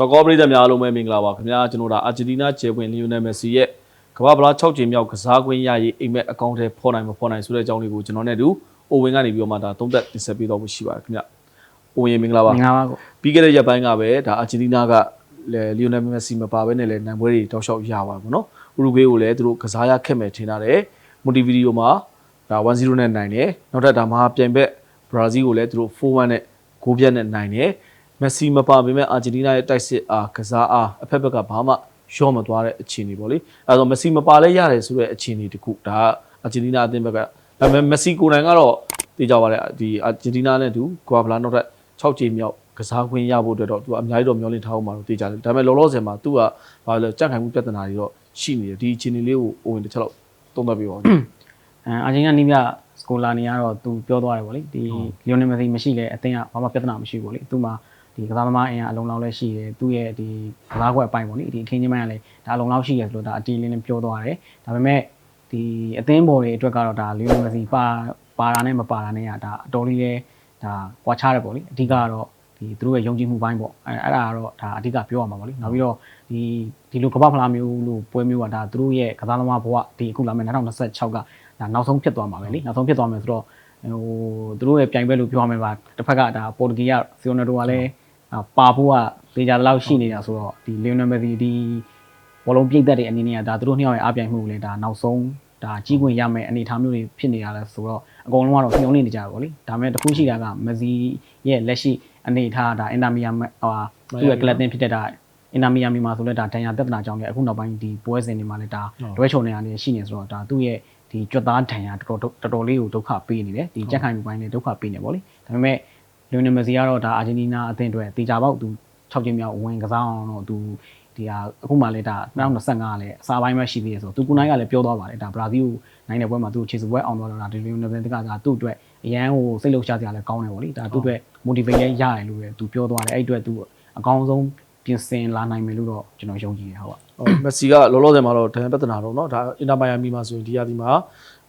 စောကောပရိသတ်များအားလုံးပဲမင်္ဂလာပါခင်ဗျာကျွန်တော်ဒါအာဂျင်တီးနားဂျယ်ပွင်လီယိုနယ်မက်ဆီရဲ့ကမ္ဘာ့ဖလား6ကြိမ်မြောက်ကစားကွင်းရရေးအိမ်မက်အကောင့်ထဲဖော်နိုင်မဖော်နိုင်ဆိုတဲ့အကြောင်းလေးကိုကျွန်တော်နဲ့တူအိုဝင်ကနေပြီးတော့မှဒါသုံးသက်တင်ဆက်ပေးတော့ဖို့ရှိပါတယ်ခင်ဗျာအိုဝင်မင်္ဂလာပါ မင်္ဂလာပါကို ပြီးခဲ့တဲ့ရက်ပိုင်းကပဲဒါအာဂျင်တီးနားကလီယိုနယ်မက်ဆီမပါဘဲနဲ့လည်းနိုင်ပွဲတွေတောက်လျှောက်ရပါဘူးเนาะဥရုဂွေးကိုလည်းသူတို့ကစားရခက်မယ်ထင်တာတယ်မွန်တီဗီဒီယိုမှာဒါ1-0နဲ့နိုင်တယ်နောက်ထပ်ဒါမှာပြိုင်ဘက်ဘရာဇီးကိုလည်းသူတို့4-1နဲ့ဂိုးပြတ်နဲ့နိုင်တယ် မက်ဆီမပါပေမဲ့အာဂျင်တီးနားရဲ့တိုက်စစ်အားကစားအားအဖက်ဘက်ကဘာမှရော့မသွားတဲ့အခြေအနေပေါ့လေအဲဒါဆိုမက်ဆီမပါလဲရတယ်ဆိုတဲ့အခြေအနေတခုဒါကအာဂျင်တီးနားအသင်းဘက်ကဒါပေမဲ့မက်ဆီကိုယ်တိုင်ကတော့သိကြပါလေဒီအာဂျင်တီးနားနဲ့တူကွာဗလာနောက်ထပ်6ကြိမ်မြောက်ကစားခွင့်ရဖို့အတွက်တော့သူကအများကြီးတော့မျှော်လင့်ထားအောင်မှာတော့သိကြတယ်ဒါပေမဲ့လောလောဆယ်မှာသူကဘာလဲကြက်ခိုင်မှုပြဿနာတွေတော့ရှိနေတယ်ဒီအခြေအနေလေးကိုအိုဝင်တစ်ချက်တော့သုံးသပ်ပြပါဦးအဲအာဂျင်တီးနားနီးပြစကိုလာနေကတော့သူပြောသွားတယ်ဗောလေဒီလီယိုနယ်မက်ဆီမရှိလဲအသင်းကဘာမှပြဿနာမရှိဘူးဗောလေသူမှ ဒီကစားသမားအင်အားအလုံးလောက်လည်းရှိတယ်သူ့ရဲ့ဒီကစားကွက်အပိုင်းဗောလေဒီအခင်းချင်းပိုင်းကလည်းဒါအလုံးလောက်ရှိရဆိုလို့ဒါအတီးလေးနဲ့ပြောသွားတယ်ဒါပေမဲ့ဒီအသင်းပေါ်တွေအတွက်ကတော့ဒါလီယိုနယ်မက်ဆီပါပါတာနဲ့မပါတာနဲ့ကဒါအတော်လေးလဲဒါကွာခြားတယ်ဗောလေအဓိကကတော့ဒီသူတို့ရဲ့ယုံကြည်မှုပိုင်းပေါ့အဲအဲ့ဒါကတော့ဒါအဓိကပြောရမှာဗောလေနောက်ပြီးတော့ဒီဒီလိုကမ္ဘာဖလားမျိုးလို့ပွဲမျိုးကဒါသူတို့ရဲ့ကစားသမားဘဝဒီအခုလာမယ့်2026ကဒါနောက်ဆုံးဖြစ်သွားမှာပဲလေနောက်ဆုံးဖြစ်သွားမယ်ဆိုတော့ဟိုသူတို့ရဲ့ပြိုင်ပွဲလို့ပြောရမယ်ပါတစ်ဖက်ကဒါပေါ်တူဂီကစီယိုနယ်တိုကလည်း ပါဖို့ကသေချာလောက်ရှိနေတာဆိုတော့ဒီလီယိုနယ်မက်ဆီဒီဘောလုံးပြိတ်သက်တဲ့အနေနဲ့ကဒါသူတို့နှစ်ယောက်ရဲ့အားပြိုင်မှုကိုလည်းဒါနောက်ဆုံးဒါကြီးခွင့်ရမယ်အနေအထားမျိုးတွေဖြစ်နေတာလဲဆိုတော့အကုန်လုံးကတော့ညှိုးနေကြတာပေါ့လေဒါပေမဲ့တစ်ခုရှိတာကမက်ဆီရဲ့လက်ရှိအနေအထားဒါအင်တာမီယာဟိုသူ့ရဲ့ကလပ်တင်ဖြစ်တဲ့ဒါအင်တာမီယာမီမှာဆိုလဲဒါဒန်ယာပြဿနာကြောင့်လည်းအခုနောက်ပိုင်းဒီပွဲစဉ်တွေမှာလည်းဒါတွဲချုံနေရတယ်ရှိနေဆိုတော့ဒါသူ့ရဲ့ဒီကြွက်သားဒဏ်ရာတော်တော်တော်တော်လေးကိုဒုက္ခပေးနေတယ်ဒီကြက်ခိုင်မှုပိုင်းလေးဒုက္ခပေးနေဗောလေဒါပေမဲ့ လီယိုနယ်မက်ဆီကတော့ဒါအာဂျင်တီးနားအသင်းအတွက်တေချာပေါက်သူ6ချင်းမြောက်ဝင်ကစားအောင်တော့သူဒီဟာအခုမှလည်းဒါ2025ကလည်းအစားပိုင်းမှရှိသေးတယ်ဆိုတော့သူကုနိုင်ကလည်းပြောသွားပါတယ်ဒါဘရာဇီးကိုနိုင်တဲ့ပွဲမှာသူခြေစပွဲအောင်တော့တာဒီလီယိုနယ်မက်ဆီကဒါသူ့အတွက်အရန်ဟိုစိတ်လှုပ်ရှားစရာလည်းကောင်းတယ်ဗောလေဒါသူ့အတွက် motivate လည်းရတယ်လို့ပဲသူပြောသွားတယ်အဲ့အတွက်သူအကောင်းဆုံးပြင်ဆင်လာနိုင်မယ်လို့တော့ကျွန်တော်ယုံကြည်တယ်ဟုတ်ပါ ဟိုမက်ဆီကလောလောဆယ်မှာတော့ဒဏ်ရာပြဿနာတော့เนาะဒါအင်တာမိုင်ယာမီမှာဆိုရင်ဒီရာသီမှာ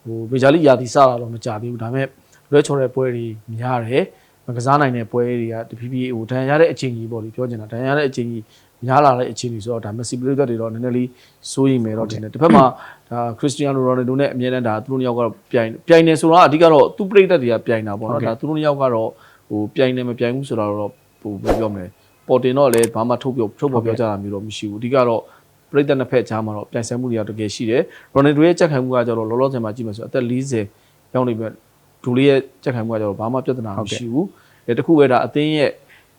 ဟိုမေဂျာလိရာသီစတာတော့မကြသေးဘူးဒါပေမဲ့လွဲချော်တဲ့ပွဲတွေများတယ် မကစားနိုင်တဲ့ပွဲတွေကတဖြည်းဖြည်းဟိုဒဏ်ရာရတဲ့အချိန်ကြီးပေါ့လေပြောချင်တာဒဏ်ရာရတဲ့အချိန်ကြီးများလာတဲ့အချိန်ကြီးဆိုတော့ဒါမက်ဆီပရိသတ်တွေတော့နည်းနည်းလေးစိုးရိမ်မယ်တော့တင်တယ်တစ်ဖက်မှာဒါခရစ္စတီယာနိုရိုနယ်ဒိုနဲ့အမြဲတမ်းဒါသူတို့နှစ်ယောက်ကတော့ပြိုင်ပြိုင်နေဆိုတော့အဓိကတော့သူပရိသတ်တွေကပြိုင်တာပေါ့နော်ဒါသူတို့နှစ်ယောက်ကတော့ဟိုပြိုင်နေမပြိုင်ဘူးဆိုတော့ဟိုဘယ်ပြောမလဲပေါ်တင်တော့လည်းဘာမှထုတ်ပြောထုတ်ပေါ်ပြောကြတာမျိုးတော့မရှိဘူးအဓိကတော့ပရိသတ်နှစ်ဖက်ကြားမှာတော့ပြိုင်ဆိုင်မှုတွေကတကယ်ရှိတယ်။ရိုနယ်ဒိုရဲ့ကြက်ခိုင်မှုကကြတော့လောလောဆယ်မှာကြည့်မယ်ဆိုအသက်40ရောက်နေပြီ ဒူလေးရဲ့ကြက်ခိုင်မှုကကြတော့ဘာမှပြဿနာမရှိဘူး။အဲတခုပဲဒါအသင်းရဲ့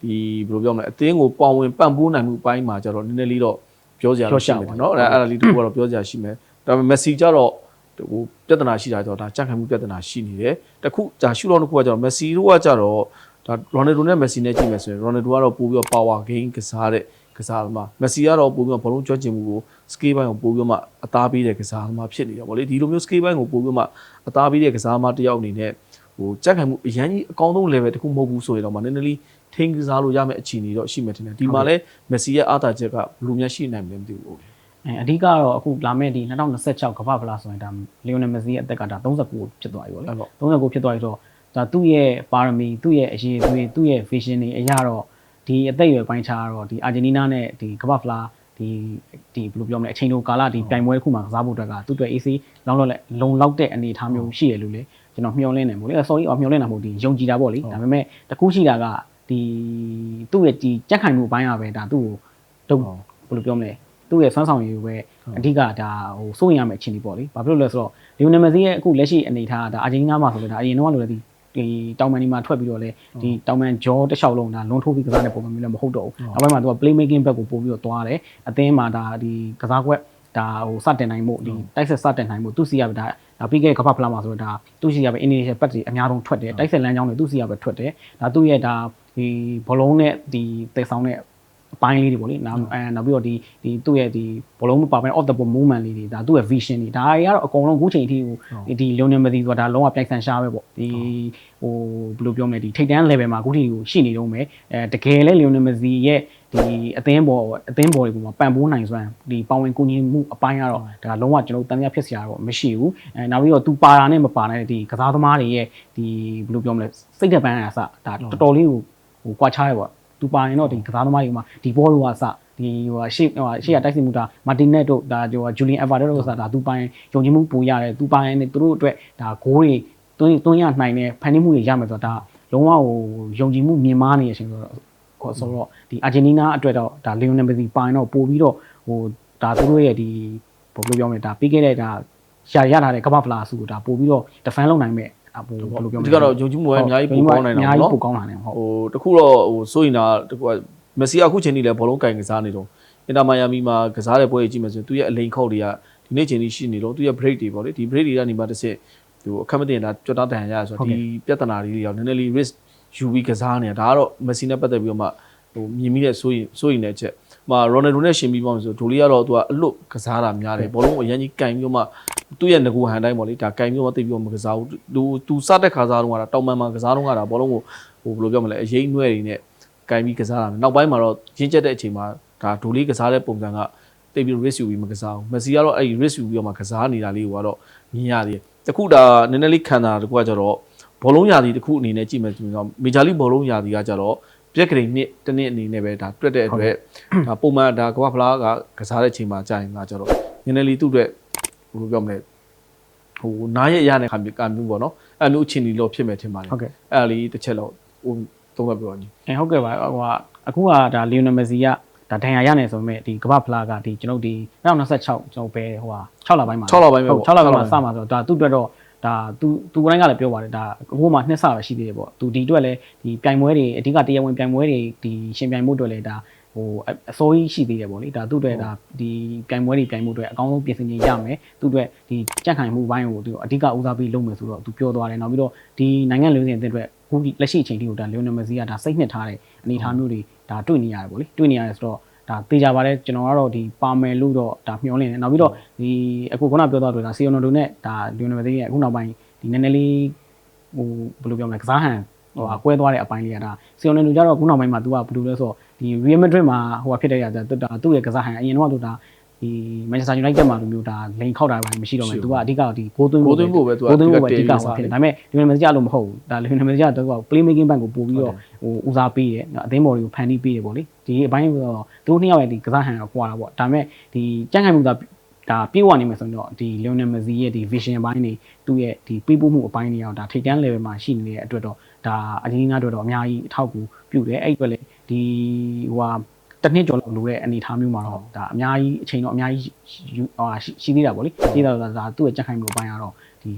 ဒီဘယ်လိုပြောမလဲအသင်းကိုပေါင်ဝင်ပံ့ပိုးနိုင်မှုပိုင်းမှာကြတော့နည်းနည်းလေးတော့ပြောစရာရှိမယ်နော်။အဲအဲ့ဒါလေးတခုကတော့ပြောစရာရှိမယ်။ဒါပေမဲ့မက်ဆီကြတော့ဟိုပြဿနာရှိတာကြတော့ဒါကြက်ခိုင်မှုပြဿနာရှိနေတယ်။တခုဒါရှူလောတစ်ခုကကြတော့မက်ဆီတို့ကကြတော့ဒါရိုနယ်ဒိုနဲ့မက်ဆီနဲ့ကြည့်မယ်ဆိုရင်ရိုနယ်ဒိုကတော့ပို့ပြီးတော့ power gain ကစားတဲ့ ကစားသမားမက်ဆီကတော့ပို့ပြီးတော့ဘလုံးကျွမ်းကျင်မှုကို scale ဘိုင်းကိုပို့ပြီးတော့မှအသားပေးတဲ့ကစားသမားဖြစ်နေတယ်ဗောလေဒီလိုမျိုး scale ဘိုင်းကိုပို့ပြီးတော့မှအသားပေးတဲ့ကစားသမားတစ်ယောက်အနေနဲ့ဟိုကြက်ခံမှုအရန်ကြီးအကောင်းဆုံး level တစ်ခုမဟုတ်ဘူးဆိုရင်တော့မနည်းနည်းလေးထိန်းကစားလို့ရမယ့်အခြေအနေတော့ရှိမှတင်တယ်ဒီမှာလဲမက်ဆီရဲ့အားသာချက်ကဘယ်လိုများရှိနိုင်မလဲမသိဘူးအဲအဓိကတော့အခုလာမယ့်ဒီ2026ကမ္ဘာဖလားဆိုရင်ဒါလီယိုနယ်မက်ဆီရဲ့အသက်ကဒါ39ဖြစ်သွားပြီဗောလေအဲ့ပေါ့39ဖြစ်သွားပြီဆိုတော့ဒါသူ့ရဲ့ပါရမီသူ့ရဲ့အရေးအသွေးသူ့ရဲ့ vision တွေအရာတော့ ဒီအသက်အရွယ်ပိုင်းခြားတော့ဒီအာဂျင်တီးနားနဲ့ဒီကမ္ဘာဖလားဒီဒီဘယ်လိုပြောမလဲအချိန်တိုကာလဒီပြိုင်ပွဲတစ်ခုမှာကစားဖို့အတွက်ကသူ့အတွက် AC လောင်းလောင်းလဲလုံလောက်တဲ့အနေအထားမျိုးရှိရလို့လေကျွန်တော်မျှော်လင့်နေမို့လေ sorry အော်မျှော်လင့်တာမဟုတ်ဒီယုံကြည်တာပေါ့လေဒါပေမဲ့တကူးရှိတာကဒီသူ့ရဲ့ဒီကြက်ခိုင်မှုပိုင်းကပဲဒါသူ့ကိုတုံဘယ်လိုပြောမလဲသူ့ရဲ့ဆွမ်းဆောင်ရည်ကိုပဲအဓိကဒါဟိုစိုးရင်ရမယ့်အခြေအနေပေါ့လေဘာဖြစ်လို့လဲဆိုတော့လီယိုနယ်မက်ဆီရဲ့အခုလက်ရှိအနေအထားကဒါအာဂျင်တီးနားမှာဆိုလဲဒါအရင်တော့ကလိုလဲဒီ ဒီတောင်မန်ဒီမှာထွက်ပြီးတော့လေဒီတောင်မန်ဂျောတစ်လျှောက်လုံးဒါလွန်ထိုးပြီးကစားတဲ့ပုံစံမျိုးလည်းမဟုတ်တော့ဘူးနောက်ပိုင်းမှာသူက play making ဘက်ကိုပို့ပြီးတော့သွားတယ်အသင်းမှာဒါဒီကစားကွက်ဒါဟိုစတင်နိုင်မှုဒီတိုက်ဆက်စတင်နိုင်မှုသူစီရပဲဒါဒါပြီးခဲ့တဲ့ကပ္ပဖလာမှာဆိုတော့ဒါသူစီရပဲ initial pack တွေအများဆုံးထွက်တယ်တိုက်ဆက်လမ်းကြောင်းတွေသူစီရပဲထွက်တယ်ဒါသူ့ရဲ့ဒါဒီဘောလုံးနဲ့ဒီတည်ဆောင်တဲ့ အပိုင်းလေးတွေပေါ့လေနောက်အဲနောက်ပြီးတော့ဒီဒီသူ့ရဲ့ဒီဘောလုံးမပါဘဲ off the ball movement လေးတွေဒါသူ့ရဲ့ vision တွေဒါတွေကတော့အကုန်လုံးအခုချိန်အထိဟိုဒီ Lionel Messi ဆိုတာဒါလုံးဝပြိုင်ဆန်ရှားပဲပေါ့ဒီဟိုဘယ်လိုပြောမလဲဒီထိပ်တန်း level မှာအခုထိကိုရှိနေတော့မယ်အဲတကယ်လဲ Lionel Messi ရဲ့ဒီအသင်းပေါ်အသင်းပေါ်တွေပေါ်မှာပံ့ပိုးနိုင်စွမ်းဒီပါဝင်ကူညီမှုအပိုင်းကတော့ဒါလုံးဝကျွန်တော်တန်ရဖြစ်စရာတော့မရှိဘူးအဲနောက်ပြီးတော့သူပါတာနဲ့မပါတဲ့ဒီကစားသမားတွေရဲ့ဒီဘယ်လိုပြောမလဲစိတ်သက်ပန်းရအစဒါတော်တော်လေးကိုဟိုကွာခြားရပေါ့ သူသူပါရင်တော့ဒီကစားသမားတွေမှာဒီဘောလိုကစဒီဟိုရှေ့ဟိုရှေ့ကတိုက်စစ်မှုဒါမာတင်နက်တို့ဒါဟိုဂျူလီယန်အဗာဒေတို့ဆိုတာဒါသူပိုင်ယုံကြည်မှုပူရတယ်သူပိုင်နေသူတို့အတွက်ဒါဂိုးတွေတွင်းတွင်းရနိုင်တဲ့ဖန်တီးမှုတွေရမယ်ဆိုတော့ဒါလုံးဝဟိုယုံကြည်မှုမြင်မာနေရရှင်ဆိုတော့ခေါ်ဆိုတော့ဒီအာဂျင်တီးနားအတွက်တော့ဒါလီယိုနယ်မက်ဆီပိုင်တော့ပို့ပြီးတော့ဟိုဒါသူတို့ရဲ့ဒီဘယ်လိုပြောမလဲဒါပြီးခဲ့တဲ့ဒါရှာရထားတဲ့ကမ္ဘာဖလားစုကိုဒါပို့ပြီးတော့ defend လုပ်နိုင်မဲ့ အပို့ဘယ်လိုပြောမလဲဒီကတော့ယုံကြည်မှုပဲအများကြီးပိုကောင်းနိုင်အတာများပေါ့ကြီးနော်ပိုကောင်းလာတယ်ဟုတ်ဟိုတခုတော့ဟိုစိုးရင်တာတခုကမက်ဆီအခုချိန်ကြီးလဲဘောလုံးကင်ကစားနေတော့အင်တာမိုင်ယာမီမှာကစားတဲ့ပွဲကြီးကြည့်မယ်ဆိုရင်သူရဲ့အလိန်ခောက်တွေကဒီနေ့ချိန်ကြီးရှိနေတော့သူရဲ့ break တွေပေါ့လေဒီ break တွေကနေမှတစ်စစ်ဟိုအခက်မတင်တာကြွတာတန်ရရဆိုတော့ဒီပြဿနာလေးတွေရောနည်းနည်းလေး risk ယူပြီးကစားနေတာဒါကတော့မက်ဆီနဲ့ပတ်သက်ပြီးတော့မှဟိုမြင်မိတဲ့စိုးရင်စိုးရင်တဲ့အချက်မှာရိုနယ်ဒိုနဲ့ရှင်ပြီးပေါ့ဆိုဒိုလီကတော့သူကအလွတ်ကစားတာများတယ်ဘောလုံးကိုအရင်ကြီးကင်ပြီးတော့မှ သူ့ရဲ့ငကူဟန်တိုင်းပေါ့လေဒါကင်ပြီးတော့သိပြီးတော့မကစားဘူးသူသူစတဲ့ခါစားတော့ကတောင်ပန်မှာကစားတော့ကတာဘောလုံးကိုဟိုဘယ်လိုပြောမလဲအရင်နွဲ့တွေနဲ့ကင်ပြီးကစားတာမယ်နောက်ပိုင်းမှာတော့ရင်းချက်တဲ့အချိန်မှာဒါဒိုလေးကစားတဲ့ပုံစံကတိတ်ပြီး risk ယူပြီးမကစားဘူးမက်ဆီကတော့အဲ့ဒီ risk ယူပြီးတော့မှကစားနေတာလေးကိုကတော့မြင်ရသေးတယ်တခုဒါနည်းနည်းလေးခံတာတခုကကြတော့ဘောလုံးရာသီတခုအနေနဲ့ကြည့်မယ်ဆိုရင်တော့မေဂျာလိဘောလုံးရာသီကကြတော့ပြက်ကလေးနှစ်တစ်နှစ်အနေနဲ့ပဲဒါတွက်တဲ့အတွက်ဒါပုံမှန်ဒါကမ္ဘာဖလားကကစားတဲ့အချိန်မှာကြာရင်ကကြတော့နည်းနည်းလေးသူ့အတွက် ဘယ်လိုပြောမလဲဟိုနားရရတဲ့ခါမျိုးကမျိုးပေါ့နော်အဲ့လိုအခြေအနေလို့ဖြစ်မယ်ထင်ပါတယ်ဟုတ်ကဲ့အဲ့ဒါလေးတစ်ချက်တော့ဟိုသုံးသပ်ပြောညီအဲဟုတ်ကဲ့ပါဟိုကအခုကဒါလီယိုနယ်မက်ဆီကဒါဒဏ်ရာရနေဆိုပေမဲ့ဒီကမ္ဘာဖလားကဒီကျွန်တော်ဒီ2026ကျွန်တော်ပဲဟိုဟာ6လပိုင်းမှာ6လပိုင်းပဲဟုတ်ပေါ့6လပိုင်းမှာစမှာဆိုတော့ဒါသူ့အတွက်တော့ဒါသူသူကိုယ်တိုင်ကလည်းပြောပါတယ်ဒါအခုမှနှစ်ဆပဲရှိသေးတယ်ပေါ့သူဒီအတွက်လည်းဒီပြိုင်ပွဲတွေအဓိကတရားဝင်ပြိုင်ပွဲတွေဒီရှင်ပြိုင်မှုအတွက်လည်းဒါ ဟိုအအစိုးရရှိသေးတယ်ပေါ့လေဒါသူ့အတွက်ဒါဒီပြိုင်ပွဲတွေပြိုင်မှုအတွက်အကောင်းဆုံးပြင်ဆင်ခြင်းရမယ်သူ့အတွက်ဒီကြက်ခိုင်မှုဘိုင်းကိုသူအဓိကဦးစားပေးလုပ်မယ်ဆိုတော့သူပြောသွားတယ်နောက်ပြီးတော့ဒီနိုင်ငံလူစင်အသင်းအတွက်အခုလက်ရှိအချိန်ထိကိုဒါလီယိုနယ်မက်ဆီကဒါစိတ်နှစ်ထားတဲ့အနေအထားမျိုးတွေဒါတွေ့နေရတယ်ပေါ့လေတွေ့နေရတယ်ဆိုတော့ဒါတေချာပါတယ်ကျွန်တော်ကတော့ဒီပါမယ်လို့တော့ဒါမျှော်လင့်တယ်နောက်ပြီးတော့ဒီအခုခုနပြောသွားတယ်ဒါစီယိုနိုဒိုနဲ့ဒါလီယိုနယ်မက်ဆီရဲ့အခုနောက်ပိုင်းဒီနည်းနည်းလေးဟိုဘယ်လိုပြောမလဲကစားဟန် ဟိုအကွဲသွားတဲ့အပိုင်းလေးကဒါစီယိုနိုဒိုကျတော့အခုနောက်ပိုင်းမှာ तू ကဘယ်လိုလဲဆိုတော့ဒီ Real Madrid မှာဟိုကဖြစ်တဲ့ရတာသူဒါသူ့ရဲ့ကစားဟန်အရင်တော့သူဒါဒီ Manchester United မှာလိုမျိုးဒါလိန်ခောက်တာပိုင်းမရှိတော့မယ် तू ကအဓိကဒီဂိုးသွင်းဂိုးသွင်းဖို့ပဲသူကဂိုးသွင်းဖို့ပဲအဓိကအဓိကဟိုဖြစ်တယ်ဒါပေမဲ့ Lionel Messi ကလို့မဟုတ်ဘူးဒါ Lionel Messi ကတော့ play making ဘက်ကိုပို့ပြီးတော့ဟိုဦးစားပေးတယ်အသင်းဘော်တွေကိုဖန်တီးပေးတယ်ပေါ့လေဒီအပိုင်းကတော့သူတို့နှစ်ယောက်ရဲ့ဒီကစားဟန်ကကွာတာပေါ့ဒါပေမဲ့ဒီကြန့်ခိုင်မှုကဒါပြေဝနေမယ်ဆိုရင်တော့ဒီ Lionel Messi ရဲ့ဒီ vision ဘိုင်းတွေသူ့ရဲ့ဒီပေးပို့မှုအပိုင်းတွေအောင်ဒါထိတ်တန်း level မှာရှိနေတဲ့အတွက်တော့ ဒါအကြီးကြီးကတော့အများကြီးအထောက်အကူပြုတယ်အဲ့ဒီအတွက်လေဒီဟိုဟာတစ်နှစ်ကျော်လောက်လိုတဲ့အနေအထားမျိုးမှာတော့ဒါအများကြီးအချိန်တော့အများကြီးယူဟိုဟာရှိရှိသေးတာပေါ့လေရှိသေးတာဒါသူ့ရဲ့ကြက်ခိုင်မှုအပိုင်းကတော့ဒီ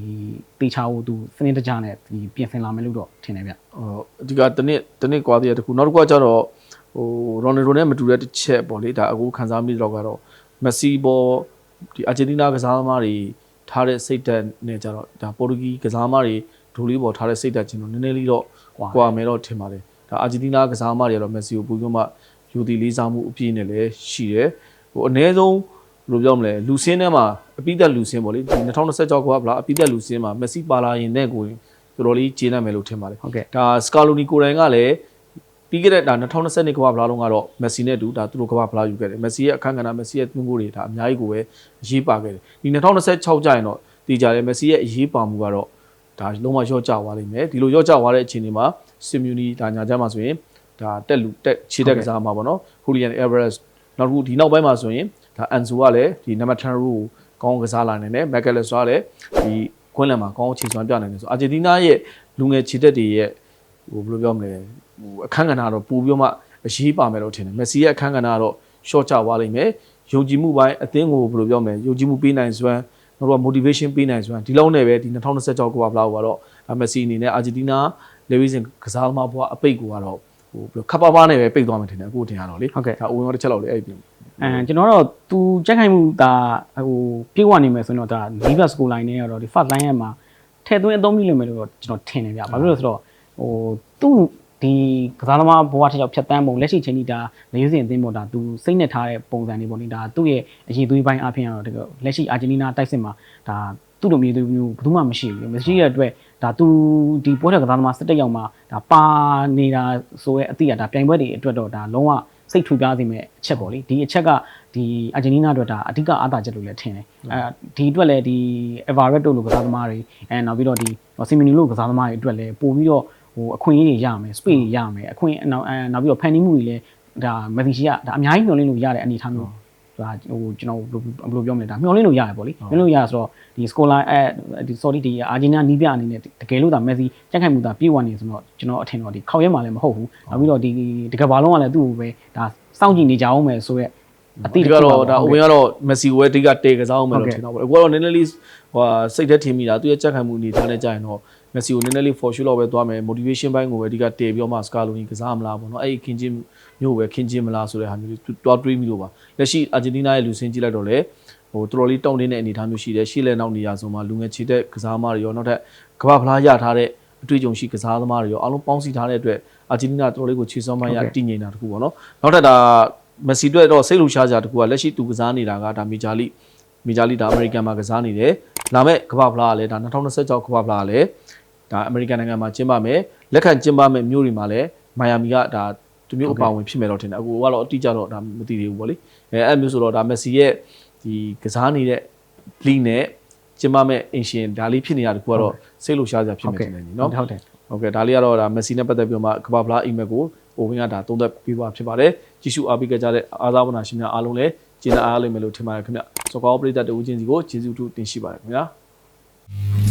တေချာကိုသူစနစ်တကျနဲ့ဒီပြင်ဆင်လာမယ်လို့တော့ထင်တယ်ဗျဟိုအဓိကတနစ်တနစ်ကွာသေးတဲ့တခုနောက်တစ်ခုကကျတော့ဟိုရိုနယ်ဒိုနဲ့မတူတဲ့တစ်ချက်ပေါ့လေဒါအခုခန်းစားမိတော့ကတော့မက်ဆီဘောဒီအာဂျင်တီးနားကစားသမားတွေထားတဲ့စိတ်ဓာတ်နဲ့ကျတော့ဒါပေါ်တူဂီကစားသမားတွေ ဒိုလေးပေါ်ထားတဲ့စိတ်ဓာတ်ချင်းတော့နည်းနည်းလေးတော့ကွာကွာမယ်တော့ထင်ပါတယ်ဒါအာဂျင်တီးနားကစားသမားတွေကတော့မက်ဆီကိုပူပြီးမှယူတီလေးစားမှုအပြည့်နဲ့လည်းရှိတယ်ဟိုအနည်းဆုံးဘယ်လိုပြောမလဲလူစင်းထဲမှာအပိသက်လူစင်းပေါ့လေဒီ2026ကဗလားအပိသက်လူစင်းမှာမက်ဆီပါလာရင်တဲ့ကိုရင်တော်တော်လေးကျေနပ်မယ်လို့ထင်ပါတယ်ဟုတ်ကဲ့ဒါစကာလိုနီကိုတိုင်ကလည်းပြီးခဲ့တဲ့ဒါ2020ကမ္ဘာဖလားလုံးကတော့မက်ဆီနဲ့အတူဒါသူတို့ကမ္ဘာဖလားယူခဲ့တယ်မက်ဆီရဲ့အခန်းကဏ္ဍမက်ဆီရဲ့သွင်းကိုတွေဒါအများကြီးကိုပဲအရေးပါခဲ့တယ်ဒီ2026ကျရင်တော့တည်ကြတယ်မက်ဆီရဲ့အရေးပါမှုကတော့ ဒါလုံးဝရော့ကျသွားလိမ့်မယ်ဒီလိုရော့ကျသွားတဲ့အချိန်တွေမှာစင်မြူနီဒါညာကျမ်းမှာဆိုရင်ဒါတက်လူတက်ခြေတက်ကစားမှာပေါ့နော်ဟူလီယန်အက်ဗရက်စ်နောက်တစ်ခုဒီနောက်ပိုင်းမှာဆိုရင်ဒါအန်ဇိုကလည်းဒီနံပါတ်10ရူကိုကောင်းကစားလာနိုင်တယ်မက်ကယ်လက်စကလည်းဒီကွင်းလန်မှာကောင်းခြေစွမ်းပြနိုင်တယ်ဆိုအာဂျင်တီးနားရဲ့လူငယ်ခြေတက်တွေရဲ့ဟိုဘယ်လိုပြောမလဲဟိုအခန်းကဏ္ဍတော့ပို့ပြီးတော့မှအရေးပါမယ်လို့ထင်တယ်မက်ဆီရဲ့အခန်းကဏ္ဍကတော့ short ချသွားလိမ့်မယ်ယုံကြည်မှုပိုင်းအသင်းကိုဘယ်လိုပြောမလဲယုံကြည်မှုပေးနိုင်စွမ်း နောက်တော့ motivation ပေးနိုင်စွမ်းဒီလောက်နဲ့ပဲဒီ2026ကမ္ဘာဖလားကိုကတော့မက်ဆီအနေနဲ့အာဂျင်တီးနားလေဝီစင်ကစားသမားဘွားအပိတ်ကိုကတော့ဟိုဘယ်လိုခပ်ပါးပါးနဲ့ပဲပိတ်သွားမယ်ထင်တယ်အခုထင်ရတော့လေဟုတ်ကဲ့ဒါအဝင်ရောတစ်ချက်လောက်လေအဲ့ဒီပြင်အဲကျွန်တော်တော့သူကြက်ခိုင်မှုဒါဟိုပြေဝနေမယ်ဆိုရင်တော့ဒါ Liverpool score line နဲ့ကတော့ဒီ first line ရဲ့မှာထည့်သွင်းအသုံးပြုလိမ့်မယ်လို့တော့ကျွန်တော်ထင်တယ်ဗျ။ဘာဖြစ်လို့လဲဆိုတော့ဟိုသူ့ ဒီကစားသမားဘဝတစ်ယောက်ဖြတ်တန်းပုံလက်ရှိချိန်ကြီးဒါလေယူစင်အသင်းပေါ်ဒါသူစိတ်နဲ့ထားတဲ့ပုံစံတွေပေါ့နိဒါသူ့ရဲ့အရေးသွေးပိုင်းအပြင်ကတော့တကယ်လက်ရှိအာဂျင်တီးနားတိုက်စစ်မှာဒါသူ့လိုမျိုးသွေးမျိုးဘယ်သူမှမရှိဘူး။မရှိတဲ့အတွက်ဒါသူဒီပွဲတော်ကစားသမား17ယောက်မှာဒါပါနေတာဆိုရဲအတိအတာပြိုင်ပွဲတွေအတွက်တော့ဒါလုံးဝစိတ်ထူပြားစေမယ့်အချက်ပေါ့လေဒီအချက်ကဒီအာဂျင်တီးနားအတွက်ဒါအဓိကအားသာချက်လို့လည်းထင်တယ်အဲဒီအတွက်လည်းဒီ Everett တို့လိုကစားသမားတွေအဲနောက်ပြီးတော့ဒီ Simeone လိုကစားသမားတွေအတွက်လည်းပို့ပြီးတော့ ဟဟိုအခွင့်အရေးတွေရမယ် space တွေရမယ်အခွင့်နောက်အဲနောက်ပြီးတော့ဖန်တီးမှုတွေလည်းဒါမသိရှိရဒါအများကြီးမျှော်လင့်လို့ရတဲ့အနေအထားမျိုးဒါဟိုကျွန်တော်ဘယ်လိုပြောမလဲဒါမျှော်လင့်လို့ရတယ်ပေါ့လေမျှော်လင့်လို့ရဆိုတော့ဒီ scholar အဲဒီ sorry ဒီအာဂျင်နာနီးပြအနေနဲ့တကယ်လို့ဒါ Messi ကြက်ခိုင်မှုဒါပြေဝနေဆိုတော့ကျွန်တော်အထင်တော့ဒီခေါက်ရဲမှာလည်းမဟုတ်ဘူးနောက်ပြီးတော့ဒီတကယ်ဘာလုံးကလည်းသူ့ကိုပဲဒါစောင့်ကြည့်နေကြအောင်မယ်ဆိုရက်အတိဒီကတော့ဒါအဝင်ကတော့မက်ဆီကိုပဲအဓိကတေကစားအောင်မယ်လို့ထင်တော့ပေါ့အခုကတော့နည်းနည်းလေးဟိုစိတ်သက်ထင်မိတာသူရဲ့ကြက်ခံမှုအနေထားနဲ့ကြာရင်တော့ မက်ဆီကိုနည်းနည်းလေး for sure တော့ပဲသွားမယ် motivation ဘိုင်းကိုပဲအဓိကတေပြီးတော့မှစကာလိုနီကစားမလားပေါ့နော်အဲ့ဒီခင်းချင်းမျိုးပဲခင်းချင်းမလားဆိုတဲ့ဟာမျိုးလေးတွားတွေးမိလို့ပါလက်ရှိအာဂျင်တီးနားရဲ့လူစင်းကြည့်လိုက်တော့လေဟိုတော်တော်လေးတုံ့တင်းတဲ့အနေအထားမျိုးရှိတယ်ရှေ့လဲနောက်နေရာဆိုမှလူငယ်ခြေတဲ့ကစားသမားတွေရောနောက်ထပ်ကမ္ဘာဖလားရထားတဲ့အတွေ့အကြုံရှိကစားသမားတွေရောအားလုံးပေါင်းစည်းထားတဲ့အတွက်အာဂျင်တီးနားတော်တော်လေးကိုခြေစွမ်းမှရတည်ငြိမ်တာတခုပေါ့နော်နောက်ထပ်ဒါမက်ဆီအတွက်တော့စိတ်လှရှားစရာတခုကလက်ရှိသူကစားနေတာကဒါမေဂျာလိမေဂျာလိဒါအမေရိကန်မှာကစားနေတယ်လာမဲ့ကမ္ဘာဖလားကလည်းဒါ2026ကမ္ဘာဖလားကလည်း ဒါအမေရိကန်နိုင်ငံမှာကျင်းပမယ်လက်ခံကျင်းပမယ်မြို့တွေမှာလည်းမိုင်ယာမီကဒါသူမျိုးအပါဝင်ဖြစ်မယ်တော့ထင်တယ်အခုကတော့အတိအကျတော့ဒါမသိသေးဘူးပေါ့လေအဲအဲ့မျိုးဆိုတော့ဒါမက်ဆီရဲ့ဒီကစားနေတဲ့လီနဲ့ကျင်းပမဲ့အင်ရှင်ဒါလေးဖြစ်နေတာတခုကတော့စိတ်လှရှားစရာဖြစ်နေတယ်ညီနော်ဟုတ်တယ်ဟုတ်ကဲ့ဒါလေးကတော့ဒါမက်ဆီနဲ့ပတ်သက်ပြီးတော့မှကမ္ဘာဖလားအိမ်မက်ကိုဟိုဝင်ကဒါသုံးသက်ပြီးပါဖြစ်ပါတယ်ကြည့်ရှုအားပေးကြတဲ့အားသာဝနာရှင်များအားလုံးလည်းကျေးဇူးအားလိမ့်မယ်လို့ထင်ပါတယ်ခင်ဗျစောကောပရိသတ်တူချင်းစီကိုကျေးဇူးတူတင်ရှိပါတယ်ခင်ဗျာ